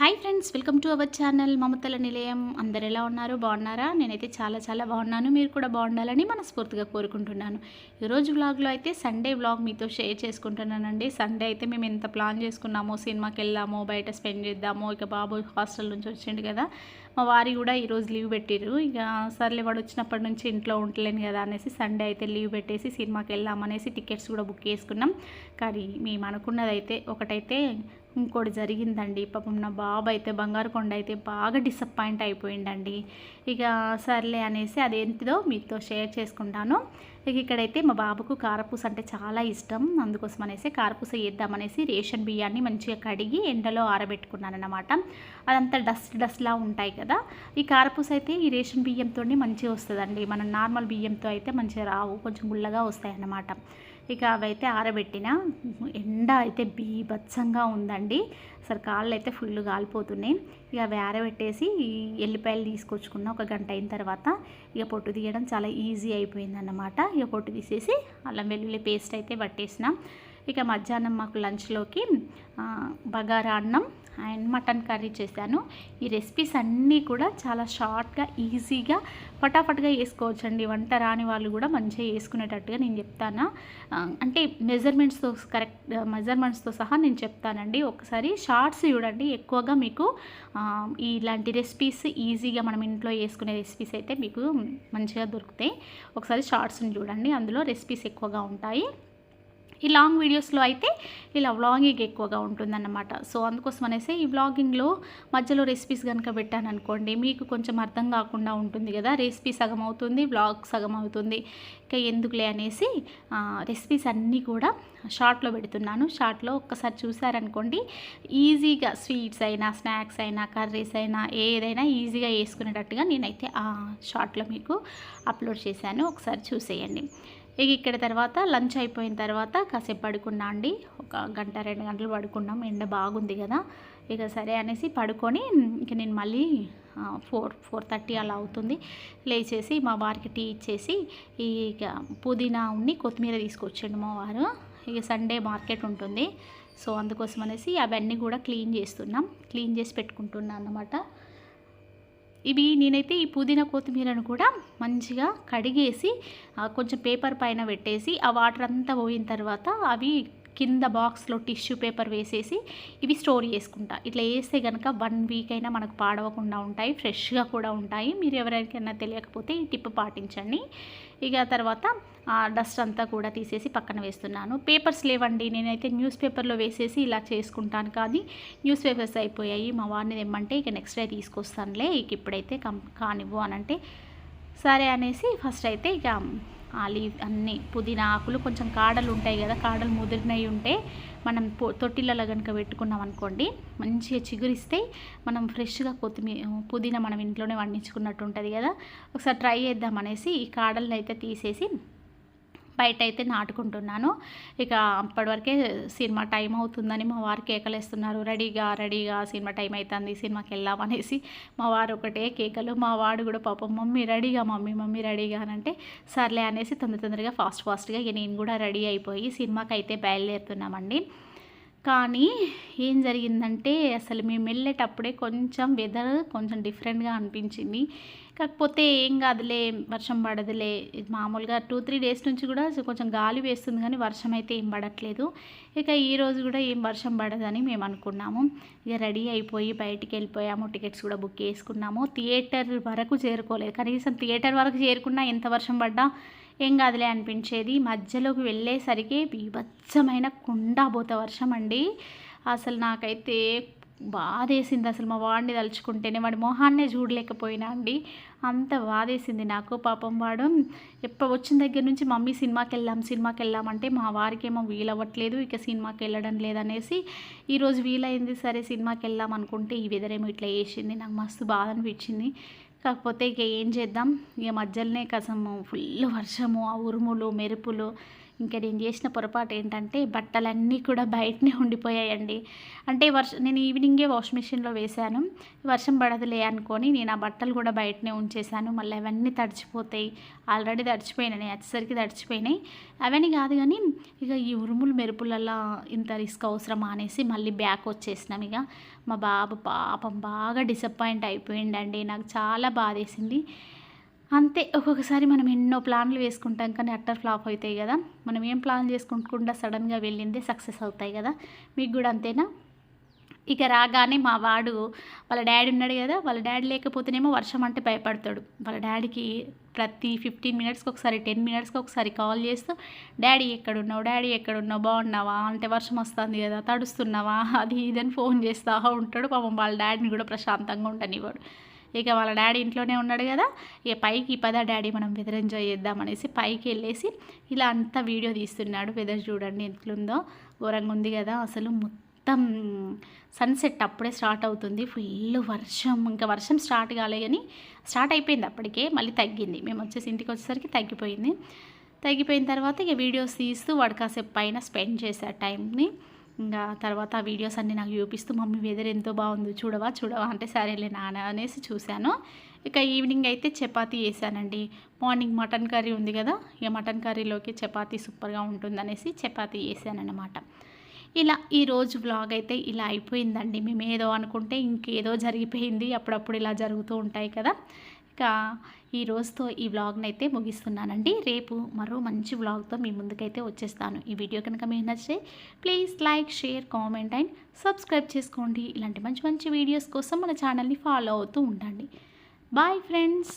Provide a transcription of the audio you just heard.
Hi friends welcome to our channel మమతల నిలయం. అందరు ఎలా ఉన్నారు? బాగున్నారా? నేనైతే చాలా చాలా బాగున్నాను. మీరు కూడా బాగుండాలని మనస్ఫూర్తిగా కోరుకుంటున్నాను. ఈరోజు వ్లాగ్లో అయితే సండే వ్లాగ్ మీతో షేర్ చేసుకుంటున్నానండి. సండే అయితే మేము ఎంత ప్లాన్ చేసుకున్నామో సినిమాకి వెళ్దాము బయట స్పెండ్ చేద్దాము ఇక బాబు హాస్టల్ నుంచి వచ్చిండు కదా. మా వారి కూడా ఈరోజు లీవ్ పెట్టిరు ఇక సర్లే వాడు వచ్చినప్పటి నుంచి ఇంట్లో ఉండలేను కదా అనేసి సండే అయితే లీవ్ పెట్టేసి సినిమాకి వెళ్దామనేసి టికెట్స్ కూడా బుక్ చేసుకున్నాం. కానీ మేము అనుకున్నదైతే ఒకటైతే ఇంకోటి జరిగిందండి. పాపం నా బాబు అయితే బంగారు కొండ అయితే బాగా డిసప్పాయింట్ అయిపోయిందండి. ఇక సర్లే అనేసి అదేంటిదో మీతో షేర్ చేసుకుంటాను. ఇక ఇక్కడైతే మా బాబుకు కారపూస అంటే చాలా ఇష్టం. అందుకోసం అనేసి కారపూస వేద్దామనేసి రేషన్ బియ్యాన్ని మంచిగా కడిగి ఎండలో ఆరబెట్టుకున్నాను అనమాట అదంతా డస్ట్ డస్ట్లా ఉంటాయి కదా. ఈ కారపూస అయితే ఈ రేషన్ బియ్యంతో మంచిగా వస్తుందండి. మనం నార్మల్ బియ్యంతో అయితే మంచిగా రావు. కొంచెం గుల్లగా వస్తాయి అన్నమాట ఇక అవైతే ఆరబెట్టిన ఎండ అయితే బీభత్సంగా ఉందండి. అసలు కాళ్ళు అయితే ఫుల్ కాలిపోతున్నాయి ఇక అవి ఆరబెట్టేసి ఈ ఎల్లిపాయలు తీసుకొచ్చుకున్న ఒక గంట అయిన తర్వాత ఇక పొట్టు తీయడం చాలా ఈజీ అయిపోయిందన్నమాట. ఇక పొట్టు తీసేసి అల్లం వెల్లుల్లి పేస్ట్ అయితే పట్టేసిన. ఇక మధ్యాహ్నం మాకు లంచ్లోకి బగారా అన్నం అండ్ మటన్ కర్రీ చేశాను. ఈ రెసిపీస్ అన్నీ కూడా చాలా షార్ట్గా ఈజీగా ఫటాఫట్గా వేసుకోవచ్చండి. వంట రాని వాళ్ళు కూడా మంచిగా వేసుకునేటట్టుగా నేను చెప్తాను. అంటే మెజర్మెంట్స్తో కరెక్ట్ మెజర్మెంట్స్తో సహా నేను చెప్తానండి. ఒకసారి షార్ట్స్ చూడండి. ఎక్కువగా మీకు ఇలాంటి రెసిపీస్ ఈజీగా మనం ఇంట్లో వేసుకునే రెసిపీస్ అయితే మీకు మంచిగా దొరుకుతాయి. ఒకసారి షార్ట్స్ని చూడండి. అందులో రెసిపీస్ ఎక్కువగా ఉంటాయి. ఈ లాంగ్ వీడియోస్లో అయితే ఇలా వ్లాగింగ్ ఎక్కువగా ఉంటుందన్నమాట. సో అందుకోసం అనేసి ఈ వ్లాగింగ్లో మధ్యలో రెసిపీస్ కనుక పెట్టాను అనుకోండి మీకు కొంచెం అర్థం కాకుండా ఉంటుంది కదా రెసిపీ సగం అవుతుంది వ్లాగ్ సగం అవుతుంది. ఇక ఎందుకులే అనేసి రెసిపీస్ అన్నీ కూడా షార్ట్లో పెడుతున్నాను. షార్ట్లో ఒక్కసారి చూసారనుకోండి ఈజీగా స్వీట్స్ అయినా స్నాక్స్ అయినా కర్రీస్ అయినా ఏదైనా ఈజీగా వేసుకునేటట్టుగా నేనైతే ఆ షార్ట్లో మీకు అప్లోడ్ చేశాను. ఒకసారి చూసేయండి. ఇక ఇక్కడ తర్వాత లంచ్ అయిపోయిన తర్వాత కాసేపు పడుకున్నా అండి. ఒక గంట రెండు గంటలు పడుకున్నాం. ఎండ బాగుంది కదా. ఇక సరే అనేసి పడుకొని ఇక నేను మళ్ళీ ఫోర్ ఫోర్ థర్టీ అలా అవుతుంది. లేచేసి మా వారికి టీ ఇచ్చేసి ఇక పుదీనా ఉన్ని కొత్తిమీర తీసుకొచ్చిండు మా వారు. ఇక సండే మార్కెట్ ఉంటుంది. సో అందుకోసం అనేసి అవన్నీ కూడా క్లీన్ చేస్తున్నాం. క్లీన్ చేసి పెట్టుకుంటున్నాను అన్నమాట. ఇవి నేనైతే ఈ పుదీనా కొత్తిమీరను కూడా మంచిగా కడిగేసి కొంచెం పేపర్ పైన పెట్టేసి ఆ వాటర్ అంతా పోయిన తర్వాత అవి కింద బాక్స్లో టిష్యూ పేపర్ వేసేసి ఇవి స్టోర్ చేసుకుంటా. ఇట్లా వేస్తే కనుక వన్ వీక్ అయినా మనకు పాడవకుండా ఉంటాయి ఫ్రెష్గా కూడా ఉంటాయి. మీరు ఎవరికైనా తెలియకపోతే ఈ టిప్ పాటించండి. ఇక తర్వాత డస్ట్ అంతా కూడా తీసేసి పక్కన వేస్తున్నాను. పేపర్స్ లేవండి. నేనైతే న్యూస్ పేపర్లో వేసేసి ఇలా చేసుకుంటాను కానీ న్యూస్ పేపర్స్ అయిపోయాయి. మా వాడిని తెమ్మంటే ఇక నెక్స్ట్ డే తీసుకొస్తానులే. ఇక ఇప్పుడైతే కం కానివ్వు అనంటే సరే అనేసి ఫస్ట్ అయితే ఇక లీవ్ అన్నీ పుదీనా ఆకులు కొంచెం కాడలు ఉంటాయి కదా కాడలు ముదిరినవి ఉంటే మనం తొట్టిలలో కనుక పెట్టుకున్నాం అనుకోండి మంచిగా చిగురిస్తే మనం ఫ్రెష్గా కొత్తిమీర పుదీనా మనం ఇంట్లోనే వండించుకున్నట్టు ఉంటుంది కదా ఒకసారి ట్రై చేద్దాం అనేసి ఈ కాడలను అయితే తీసేసి బయట అయితే నాటుకుంటున్నాను. ఇక అప్పటివరకే సినిమా టైం అవుతుందని మా వారు కేకలేస్తున్నారు. రెడీగా రెడీగా సినిమా టైం అవుతుంది సినిమాకి వెళ్దామనేసి మా వారు ఒకటే కేకలు. మా వాడు కూడా పాపం మమ్మీ రెడీగా మమ్మీ మమ్మీ రెడీగా అని అంటే సర్లే అనేసి తొందర తొందరగా ఫాస్ట్ ఫాస్ట్గా ఇక నేను కూడా రెడీ అయిపోయి సినిమాకి అయితే బయలుదేరుతున్నామండి. కానీ ఏం జరిగిందంటే అసలు మేము వెళ్ళేటప్పుడే కొంచెం వెదర్ కొంచెం డిఫరెంట్గా అనిపించింది. కాకపోతే ఏం కాదులే వర్షం పడదులే. మామూలుగా టూ త్రీ డేస్ నుంచి కూడా కొంచెం గాలి వేస్తుంది కానీ వర్షం అయితే ఏం పడట్లేదు. ఇక ఈరోజు కూడా ఏం వర్షం పడదని మేము అనుకున్నాము. ఇక రెడీ అయిపోయి బయటికి వెళ్ళిపోయాము. టికెట్స్ కూడా బుక్ చేసుకున్నాము. థియేటర్ వరకు చేరుకోలేదు. కనీసం థియేటర్ వరకు చేరుకున్నా ఎంత వర్షం పడ్డా ఏం కాదులే అనిపించేది. మధ్యలోకి వెళ్ళేసరికి బీభత్సమైన కుండాబోత వర్షం అండి అసలు నాకైతే బాధేసింది. అసలు మా వాడిని తలుచుకుంటేనే వాడి మొహాన్నే చూడలేకపోయినా అండి. అంత బాధేసింది నాకు పాపం వాడు. ఎప్పుడు వచ్చిన దగ్గర నుంచి మమ్మీ సినిమాకి వెళ్దాం సినిమాకి వెళ్దామంటే మా వారికి ఏమో వీలవ్వట్లేదు ఇక సినిమాకి వెళ్ళడం లేదనేసి ఈరోజు వీలైంది సరే సినిమాకి వెళ్దాం అనుకుంటే ఈ వెదరేమో ఇట్లా వేసింది. నాకు మస్తు బాధ అనిపించింది. కాకపోతే ఇక ఏం చేద్దాం? ఇక మధ్యలోనే కసము ఫుల్ వర్షము ఆ ఉరుములు మెరుపులు ఇంకా నేను చేసిన పొరపాటు ఏంటంటే బట్టలన్నీ కూడా బయటనే ఉండిపోయాయండి. అంటే వర్ష నేను ఈవినింగే వాష్ మిషన్లో వేశాను. వర్షం పడదులే అనుకొని నేను ఆ బట్టలు కూడా బయటనే ఉంచేశాను. మళ్ళీ అవన్నీ తడిచిపోతాయి. ఆల్రెడీ తడిచిపోయినాయి. వచ్చేసరికి తడిచిపోయినాయి. అవన్నీ కాదు కానీ ఇక ఈ ఉరుములు మెరుపులలో ఇంత రిస్క్ అవసరమా అనేసి మళ్ళీ బ్యాక్ వచ్చేసినాం ఇక. మా బాబు పాపం బాగా డిసప్పాయింట్ అయిపోయిండండి. నాకు చాలా బాధేసింది. అంతే. ఒక్కొక్కసారి మనం ఎన్నో ప్లాన్లు వేసుకుంటాం కానీ అట్టర్ ఫ్లాప్ అవుతాయి కదా. మనం ఏం ప్లాన్ చేసుకుంటకుండా సడన్గా వెళ్ళిందే సక్సెస్ అవుతాయి కదా. మీకు కూడా అంతేనా? ఇక రాగానే మా వాడు వాళ్ళ డాడీ ఉన్నాడు కదా. వాళ్ళ డాడీ లేకపోతేనేమో వర్షం అంటే భయపడతాడు. వాళ్ళ డాడీకి ప్రతి ఫిఫ్టీన్ మినిట్స్కి ఒకసారి టెన్ మినిట్స్కి ఒకసారి కాల్ చేస్తూ డాడీ ఎక్కడున్నావు? డాడీ ఎక్కడున్నావు? బాగున్నావా? అంటే వర్షం వస్తుంది కదా. తడుస్తున్నావా? అది ఇదని ఫోన్ చేస్తూ ఉంటాడు. పాపం వాళ్ళ డాడీని కూడా ప్రశాంతంగా ఉండనివాడు ఇక వాళ్ళ డాడీ ఇంట్లోనే ఉన్నాడు కదా ఇక పైకి పద డాడీ మనం వెదర్ ఎంజాయ్ చేద్దామనేసి పైకి వెళ్ళేసి ఇలా అంతా వీడియో తీస్తున్నాడు. వెదర్ చూడండి ఎట్లుందో. ఘోరంగా ఉంది కదా. అసలు మొత్తం సన్సెట్ అప్పుడే స్టార్ట్ అవుతుంది. ఫుల్ వర్షం. ఇంకా వర్షం స్టార్ట్ కాలే కానీ స్టార్ట్ అయిపోయింది అప్పటికే. మళ్ళీ తగ్గింది. మేము వచ్చేసి ఇంటికి వచ్చేసరికి తగ్గిపోయింది. తగ్గిపోయిన తర్వాత ఇక వీడియోస్ తీస్తూ వాడు కాసేపు పైన స్పెండ్ చేసే టైంని ఇంకా తర్వాత ఆ వీడియోస్ అన్నీ నాకు చూపిస్తూ మమ్మీ వెదర్ ఎంతో బాగుంది చూడవా చూడవా? అంటే సరేలే నాన్న అనేసి చూశాను. ఇక ఈవినింగ్ అయితే చపాతీ చేశానండి. మార్నింగ్ మటన్ కర్రీ ఉంది కదా ఇక మటన్ కర్రీలోకి చపాతీ సూపర్గా ఉంటుందనేసి చపాతీ చేశానన్నమాట. ఇలా ఈరోజు బ్లాగ్ అయితే ఇలా అయిపోయిందండి. మేము ఏదో అనుకుంటే ఇంకేదో జరిగిపోయింది అప్పుడప్పుడు ఇలా జరుగుతూ ఉంటాయి కదా. ఇక ఈ రోజుతో ఈ వ్లాగ్ని అయితే ముగిస్తున్నానండి. రేపు మరో మంచి వ్లాగ్తో మీ ముందుకైతే వచ్చేస్తాను. ఈ వీడియో కనుక మీకు నచ్చితే please like share comment and subscribe చేసుకోండి. ఇలాంటి మంచి మంచి వీడియోస్ కోసం మన ఛానల్ని ఫాలో అవుతూ ఉండండి. Bye friends!